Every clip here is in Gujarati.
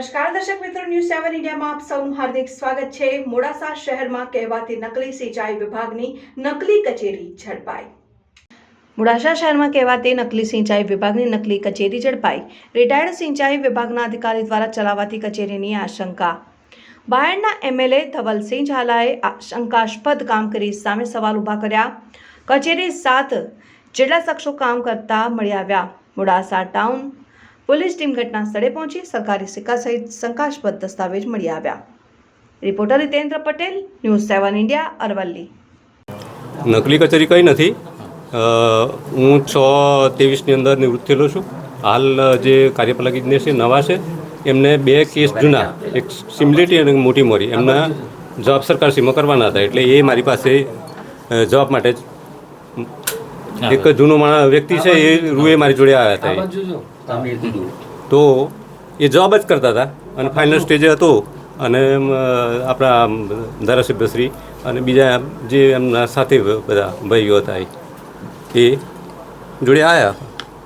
નમસ્કાર દર્શક મિત્રો ન્યૂઝ સેવન ઇન્ડિયામાં આપ સૌનું હાર્દિક સ્વાગત છે. મોડાસા શહેરમાં કહેવાતી નકલી સિંચાઈ વિભાગની નકલી કચેરી ઝડપાઈ. મોડાસા શહેરમાં કહેવાતી નકલી સિંચાઈ વિભાગની નકલી કચેરી ઝડપાઈ. રિટાયર્ડ સિંચાઈ વિભાગના અધિકારી દ્વારા ચલાવાતી કચેરીની આશંકા. બાયડના એમએલએ ધવલસિંહ ઝાલાએ શંકાસ્પદ કામ કરી સામે સવાલ ઊભા કર્યા. કચેરી સાત જેટલા શખ્સો કામ કરતા મળી આવ્યા. મોડાસા ટાઉન પોલીસ ટીમ ઘટના સ્થળે પહોંચી સરકારી સિક્કા સહિત શંકાસ્પદ દસ્તાવેજ મળી આવ્યા. Reporter Hitendra Patel, news seven India, Aravalli. નકલી કચેરી કંઈ નથી. હું છ ત્રેવીસની અંદર નિવૃત્ત થયેલો છું. હાલ જે કાર્યપાલિકા છે, નવા છે, એમને બે કેસ જૂના, એક સિમલેટી અને મોટી મોરી. એમના જવાબ સરકાર સીમો કરવાના હતા, એટલે એ મારી પાસે જવાબ માટે એક જૂનો માણસ વ્યક્તિ છે, એ રૂએ મારી જોડે આવ્યા હતા. તો. એ જવાબ જ કરતા હતા. અને ફાઇનલ સ્ટેજે હતો. અને આપણા ધારાસભ્યશ્રી અને બીજા જે એમના સાથે બધા ભાઈઓ હતા એ જોડે આવ્યા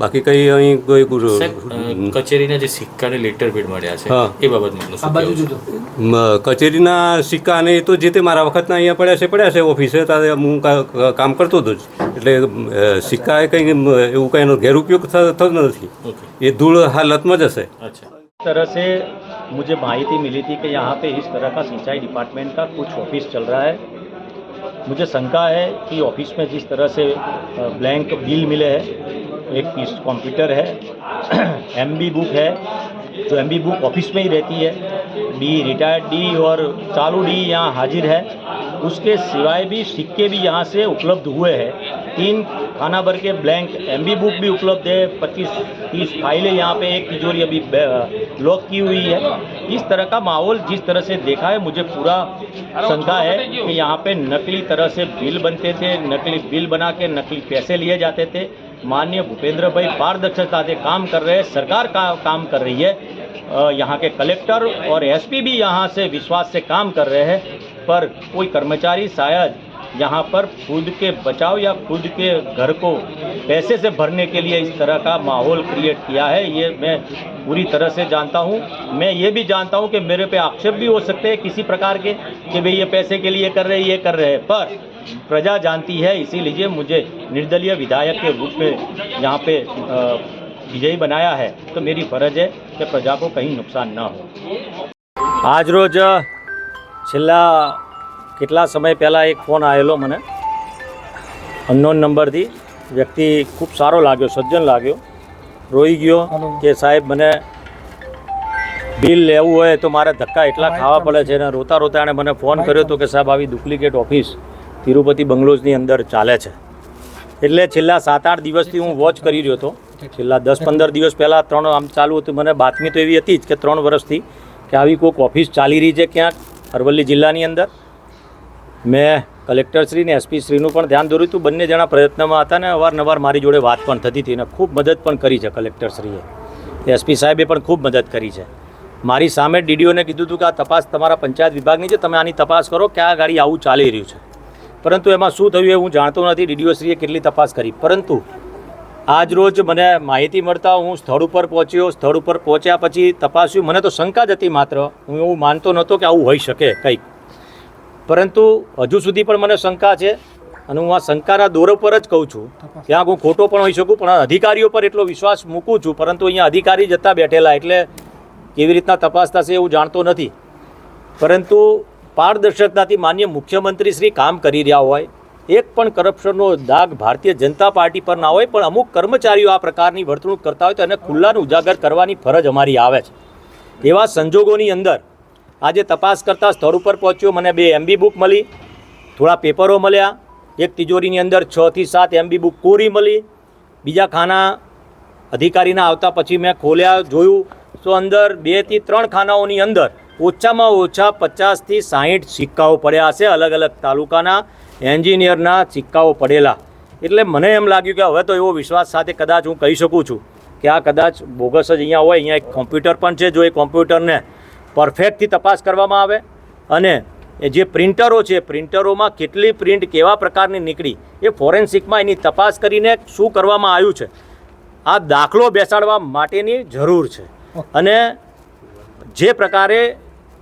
બાકી કંઈ અહીં કોઈ ગુરુ- સાહેબ, અ, કચેરીના જે સિક્કાને લેટર પેડ મળ્યા છે હા. એ બાબતમાં આપનું શું કહેવું છે? મ, કચેરીના સિક્કા અને એ તો જે તે મારા વખતના અહીંયા પડ્યા છે પડ્યા છે ઓફિસે ત્યારે હું કા- કા- કામ કરતો હતો જ એટલે અ, સિક્કા એ કંઈ અમ, એવું કંઈ એનો ગેરઉપયોગ થ- થતો નથી ઓકે એ ધૂળ હાલતમાં જ હશે અચ્છા इस तरह से मुझे माहिती मिली थी कि यहाँ पे इस तरह का सिंचाई डिपार्टमेंट का कुछ ऑफिस चल रहा है मुझे शंका है कि ऑफिस में जिस तरह से ब्लैंक बिल मिले हैं एक पीस कंप्यूटर है एमबी बुक है, जो एमबी बुक ऑफ़िस में ही रहती है। डी रिटायर्ड डी और चालू डी यहाँ हाजिर है। उसके सिवाय भी सिक्के भी यहाँ से उपलब्ध हुए हैं। तीन खाना भर के ब्लैंक एमबी बुक भी उपलब्ध है। पच्चीस, तीस फाइलें यहाँ पे एक तिजोरी अभी लॉक की हुई है। इस तरह का माहौल जिस तरह से देखा है, मुझे पूरा शंका है कि यहाँ पे नकली तरह से बिल बनते थे। नकली बिल बना के नकली पैसे लिए जाते थे। माननीय भूपेंद्र भाई पारदर्शिता से काम कर रहे हैं। सरकार का काम कर रही है। यहाँ के कलेक्टर और एसपी भी यहाँ से विश्वास से काम कर रहे हैं। पर कोई कर्मचारी शायद यहाँ पर खुद के बचाव या खुद के घर को पैसे से भरने के लिए इस तरह का माहौल क्रिएट किया है, ये मैं पूरी तरह से जानता हूँ। मैं ये भी जानता हूँ कि मेरे पे आक्षेप भी हो सकते हैं किसी प्रकार के कि भाई ये पैसे के लिए कर रहे ये कर रहे हैं। पर प्रजा जानती है इसीलिए मुझे निर्दलीय विधायक के रूप में यहाँ पे अ, विजयी बनाया है तो मेरी फर्ज है कि प्रजा को कहीं नुकसान ना हो આજ રોજ છેલ્લા કેટલા સમય પહેલાં એક ફોન આવેલો મને અનનોન નંબરથી વ્યક્તિ ખૂબ સારો લાગ્યો સજ્જન લાગ્યો રોઈ ગયો કે સાહેબ મને બિલ લેવું હોય તો મારે ધક્કા એટલા ખાવા પડે છે અને રોતા રોતા એણે મને ફોન કર્યો હતો કે સાહેબ આવી ડુપ્લિકેટ ઓફિસ તિરુપતિ બંગલોઝની અંદર ચાલે છે. એટલે છેલ્લા સાત આઠ દિવસથી હું વોચ કરી રહ્યો હતો. છેલ્લા દસ પંદર દિવસ પહેલાં ત્રણ આમ ચાલુ હતું. મને બાતમી તો એવી હતી જ કે ત્રણ વર્ષથી કે આવી કોઈક ઓફિસ ચાલી રહી છે ક્યાંક અરવલ્લી જિલ્લાની અંદર. મેં કલેક્ટરશ્રી ને એસપી શ્રીનું પણ ધ્યાન દોર્યું હતું. બંને જણા પ્રયત્નમાં હતા ને અવારનવાર મારી જોડે વાત પણ થતી હતી અને ખૂબ મદદ પણ કરી છે કલેક્ટરશ્રીએ. એસપી સાહેબે પણ ખૂબ મદદ કરી છે. મારી સામે ડીડીઓને કીધું હતું કે આ તપાસ તમારા પંચાયત વિભાગની છે. તમે આની તપાસ કરો કે આ ગાડી આવું ચાલી રહ્યું છે. પરંતુ એમાં શું થયું એ હું જાણતો નથી. ડીડીઓશ્રીએ કેટલી તપાસ કરી. પરંતુ આજ રોજ મને માહિતી મળતા હું સ્થળ ઉપર પહોંચ્યો. સ્થળ ઉપર પહોંચ્યા પછી તપાસ્યું. મને તો શંકા જ હતી માત્ર. હું એવું માનતો નહોતો કે આવું હોઈ શકે કંઈક. પરંતુ હજુ સુધી પણ મને શંકા છે અને હું આ શંકાના દોર પર જ કહું છું. ત્યાં હું ખોટો પણ હોઈ શકું પણ અધિકારીઓ પર એટલો વિશ્વાસ મૂકું છું. પરંતુ અહીંયા અધિકારી જતા બેઠેલા એટલે કેવી રીતના તપાસ થશે એવું જાણતો નથી. પરંતુ પારદર્શકતાથી માન્ય મુખ્યમંત્રી શ્રી કામ કરી રહ્યા હોય. એક પણ કરપ્શનનો દાગ ભારતીય જનતા પાર્ટી પર ના હોય, પણ અમુક કર્મચારીઓ આ પ્રકારની વર્તણૂક કરતા હોય તો એને ખુલ્લાનું ઉજાગર કરવાની ફરજ અમારી આવે છે. એવા સંજોગોની અંદર આજે તપાસ કરતા સ્થળ ઉપર પહોંચ્યો, મને બે એમબી બુક મળી, થોડા પેપરો મળ્યા. એક તિજોરીની અંદર છ થી સાત એમબી બુક કોરી મળી. બીજા ખાના અધિકારીના આવતા પછી મેં ખોલ્યા, જોયું. તો અંદર બેથી ત્રણ ખાનાઓની અંદર ઓછામાં ઓછા પચાસથી સાહીઠ સિક્કાઓ પડ્યા હશે અલગ અલગ તાલુકાના એન્જિનિયરના સિક્કાઓ પડેલા. એટલે મને એમ લાગ્યું કે હવે તો એવો વિશ્વાસ સાથે કદાચ હું કહી શકું છું કે આ કદાચ બોગસ જ અહીંયા હોય, અહીંયા એક કોમ્પ્યુટર પણ છે જો એ કોમ્પ્યુટરને પરફેક્ટથી તપાસ કરવામાં આવે અને એ જે પ્રિન્ટરો છે, પ્રિન્ટરોમાં કેટલી પ્રિન્ટ કેવા પ્રકારની નીકળી, એ ફોરેન્સિકમાં એની તપાસ કરીને શું કરવામાં આવ્યું છે, આ દાખલો બેસાડવા માટેની જરૂર છે. અને જે પ્રકારે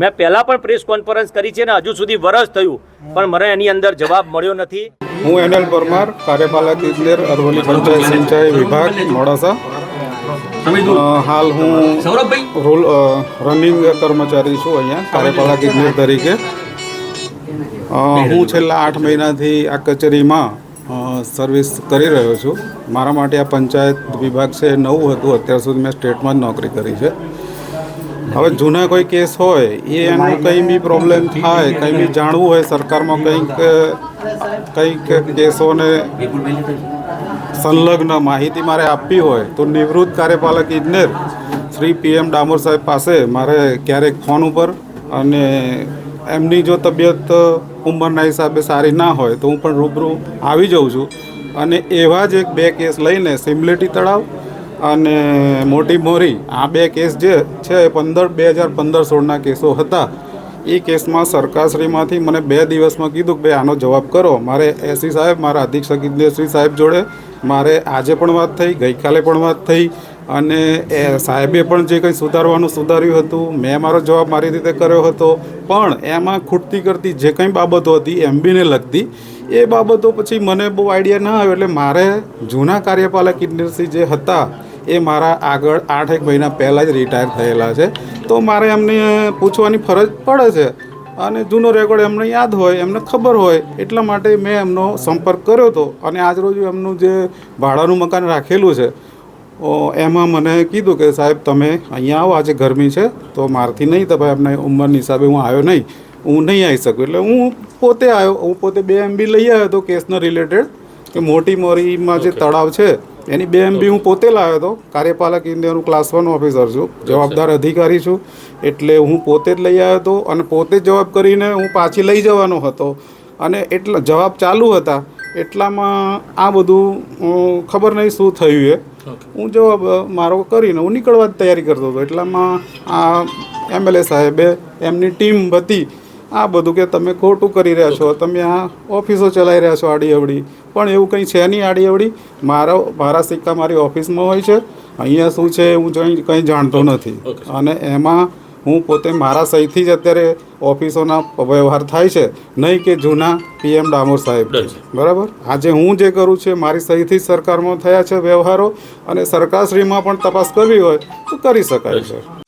મેં પહેલાં પણ પ્રેસ કોન્ફરન્સ કરી છે ને હજુ સુધી વરસ થયું, પણ મને એની અંદર જવાબ મળ્યો નથી. હું એનએલ પરમાર, કાર્યપાલક ઇજનેર, અરવલ્લી પંચાયત સિંચાઈ વિભાગ, મોડાસા. હાલ હું રોલ રનિંગ કર્મચારી છું અહીંયા, કાર્યપાલક ઇજનેર તરીકે. હું છેલ્લા આઠ મહિનાથી આ કચેરીમાં સર્વિસ કરી રહ્યો છું. મારા માટે આ પંચાયત વિભાગ છે નવું હતું, અત્યાર સુધી મેં સ્ટેટમાં જ નોકરી કરી છે. હવે જૂના કોઈ કેસ હોય, એ એનું કંઈ બી પ્રોબ્લેમ થાય, કંઈ બી જાણવું હોય, સરકારમાં કંઈક કંઈક કેસોને સંલગ્ન માહિતી મારે આપવી હોય, તો નિવૃત્ત કાર્યપાલક ઇજનેર શ્રી પીએમ ડામોર સાહેબ પાસે મારે ક્યારેક ફોન ઉપર અને એમની જો તબિયત ઉંમરના હિસાબે સારી ના હોય, તો હું પણ રૂબરૂ આવી જાઉં છું. અને એવા જ એક બે કેસ લઈને સિમલેટી તળાવ અને મોટી મોરી, આ બે કેસ જે છે એ પંદર, બે હજાર પંદર સોળના કેસો હતા. એ કેસમાં સરકારશ્રીમાંથી મને બે દિવસમાં કીધું કે, ભાઈ, આનો જવાબ કરો. મારે એસી સાહેબ, મારા અધિક્ષક ઇન્દ્રશ્રી સાહેબ જોડે, મારે આજે પણ વાત થઈ, ગઈકાલે પણ વાત થઈ, અને એ સાહેબે પણ જે કંઈ સુધારવાનું સુધાર્યું હતું, મેં મારો જવાબ મારી રીતે કર્યો હતો, પણ એમાં ખૂટતી કરતી જે કંઈ બાબતો હતી, એમબીને લગતી, એ બાબતો પછી મને બહુ આઈડિયા ના આવ્યો એટલે મારે જૂના કાર્યપાલક ઇજનેરશ્રી જે હતા એ મારા આગળ આઠ એક મહિના પહેલાં જ રિટાયર થયેલા છે. તો મારે એમને પૂછવાની ફરજ પડે છે. અને જૂનો રેકોર્ડ એમને યાદ હોય એમને ખબર હોય એટલા માટે મેં એમનો સંપર્ક કર્યો હતો. અને આજરોજ એમનું જે ભાડાનું મકાન રાખેલું છે એમાં મને કીધું કે સાહેબ તમે અહીંયા આવો આજે ગરમી છે તો મારથી નહીં તો ભાઈ એમને ઉંમરની હિસાબે હું આવ્યો નહીં. હું નહીં આવી શકું. એટલે હું પોતે આવ્યો હું પોતે બે એમબી લઈ આવ્યો હતો કેસના રિલેટેડ કે મોટી મોરીમાં જે તળાવ છે એની બે એમબી હું પોતે લાવ્યો હતો. કાર્યપાલક ઇન્ડિયાનું ક્લાસ વન ઓફિસર છું. જવાબદાર અધિકારી છું. એટલે હું પોતે જ લઈ આવ્યો હતો અને પોતે જ જવાબ કરીને હું પાછી લઈ જવાનો હતો. અને એટલા જવાબ ચાલુ હતા. એટલામાં આ બધું ખબર નહીં શું થયું એ. હું જવાબ મારો કરીને હું નીકળવા જ તૈયારી કરતો હતો. એટલામાં આ એમએલએ સાહેબે એમની ટીમ હતી આ બધું કે તમે ખોટું કરી રહ્યા છો તમે આ ઓફિસો ચલાવી રહ્યા છો આડી અવડી પણ એવું કંઈ છે નહીં આડી અવડી મારો મારા સિક્કા મારી ઓફિસમાં હોય છે. અહીંયા શું છે હું કંઈ કંઈ જાણતો નથી. અને એમાં હું પોતે મારા સહીથી જ અત્યારે ઓફિસોના વ્યવહાર થાય છે. નહીં કે જૂના પીએમ ડામોર સાહેબ. બરાબર આજે હું જે કરું છું મારી સહીથી જ સરકારમાં થયા છે વ્યવહારો. અને સરકારશ્રીમાં પણ તપાસ કરવી હોય તો કરી શકાય છે.